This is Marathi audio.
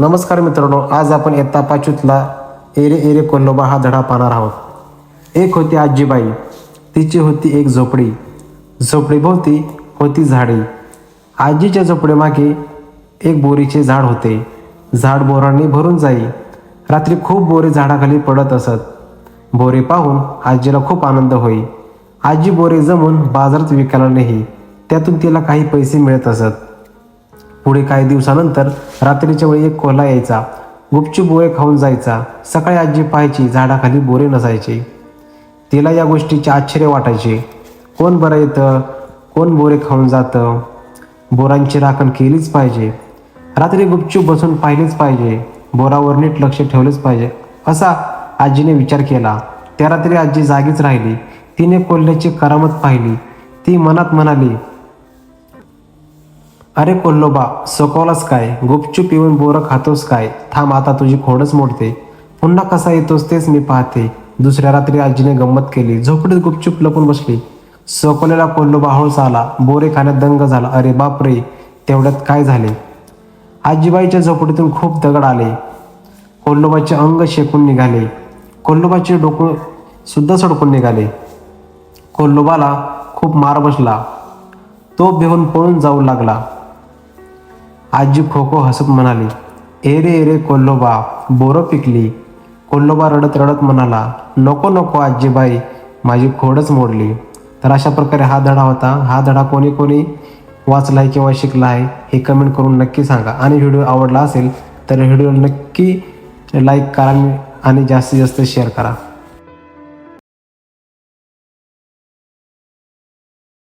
नमस्कार मित्रांनो आज आपण इयत्ता पाचवीतला एरे एरे कोल्लोबा हा धडा पाहणार आहोत. एक होती आजीबाई तिची होती एक झोपडी. झोपडीभोवती होती झाडे. आजीच्या झोपडीमागे एक बोरीचे झाड होते. झाड बोरांनी भरून जाई. रात्री खूप बोरे झाडाखाली पडत असत. बोरे पाहून आजीला खूप आनंद होई. आजी बोरे जमून बाजारात विकायला नाही. त्यातून तिला काही पैसे मिळत असत. पुढे काही दिवसानंतर रात्रीच्या वेळी एक कोल्हा यायचा. गुपचूप बोरे खाऊन जायचा. सकाळी आजी पाहायची झाडाखाली बोरे नसायचे. तिला या गोष्टीचे आश्चर्य वाटायचे. कोण बरं येतं? कोण बोरे खाऊन जातं? बोरांची राखण केलीच पाहिजे. रात्री गुपचूप बसून पाहिलेच पाहिजे. बोरावर नीट लक्ष ठेवलेच पाहिजे. असा आजीने विचार केला. त्या रात्री आजी जागीच राहिली. तिने कोल्ह्याची करामत पाहिली. ती मनात म्हणाली अरे कोल्लोबा सोकवलास काय? गुपचूप येऊन बोरं खातोस काय? थांब आता तुझी खोडच मोडते. पुन्हा कसा येतोस तेच मी पाहते. दुसऱ्या रात्री आजीने गंमत केली. झोपडीत गुपचूप लपून बसली. सोकवलेला कोल्लोबा हळूस आला. बोरे खाण्यात दंग झाला. अरे बाप रे तेवढ्यात काय झाले? आजीबाईच्या झोपडीतून खूप दगड आले. कोल्लोबाचे अंग शेकून निघाले. कोल्लोबाचे डोकं सुद्धा सडकून निघाले. कोल्लोबाला खूप मार बसला. तो भिवून पळून जाऊ लागला. आजी खो खो हसत म्हणाली एरे एरे कोल्लोबा बोरं पिकली. कोल्लोबा रडत रडत म्हणाला नको नको आजीबाई माझी खोडच मोडली. तर अशा प्रकारे हा धडा होता. हा धडा कोणी कोणी वाचला आहे किंवा शिकला आहे हे कमेंट करून नक्की सांगा. आणि व्हिडिओ आवडला असेल तर व्हिडिओ नक्की लाईक करा आणि जास्तीत जास्त शेअर करा.